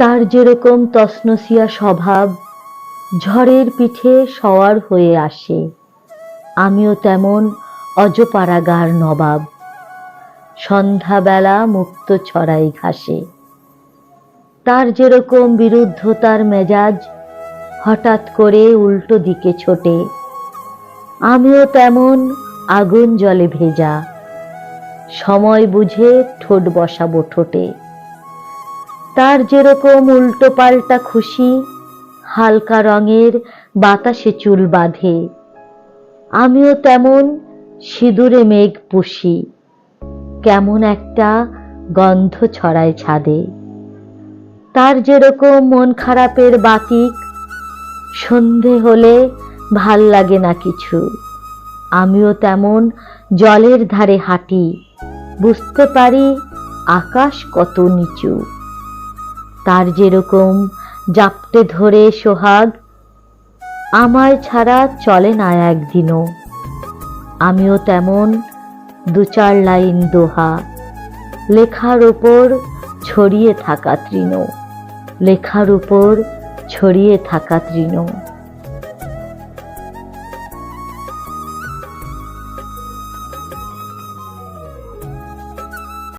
তার যেরকম তসনসিয়া স্বভাব, ঝড়ের পিঠে সওয়ার হয়ে আসে। আমিও তেমন অজপাড়াগার নবাব। সন্ধ্যাবেলা মুক্ত ছড়াই ঘাসে। তার যেরকম বিরুদ্ধতার মেজাজ, হঠাৎ করে উল্টো দিকে ছোটে। আমিও তেমন আগুন জলে ভেজা। সময় বুঝে ঠোঁট বসাবো ঠোঁটে। তার যেরকম উল্টো পাল্টা খুশি, হালকা রঙের বাতাসে চুল বাঁধে। আমিও তেমন সিঁদুরে মেঘ পুষি, কেমন একটা গন্ধ ছড়ায় ছাদে। তার যেরকম মন খারাপের বাতিক, সন্ধে হলে ভালো লাগে না কিছু। আমিও তেমন জলের ধারে হাঁটি, বুঝতে পারি আকাশ কত নিচু। তার যেরকম জাপটে ধরে সোহাগ আমার ছাড়া চলে না একদিনও। আমিও তেমন দু চার লাইন দোহা, লেখার ওপর ছড়িয়ে থাকা তৃণ, লেখার উপর ছড়িয়ে থাকা তৃণ।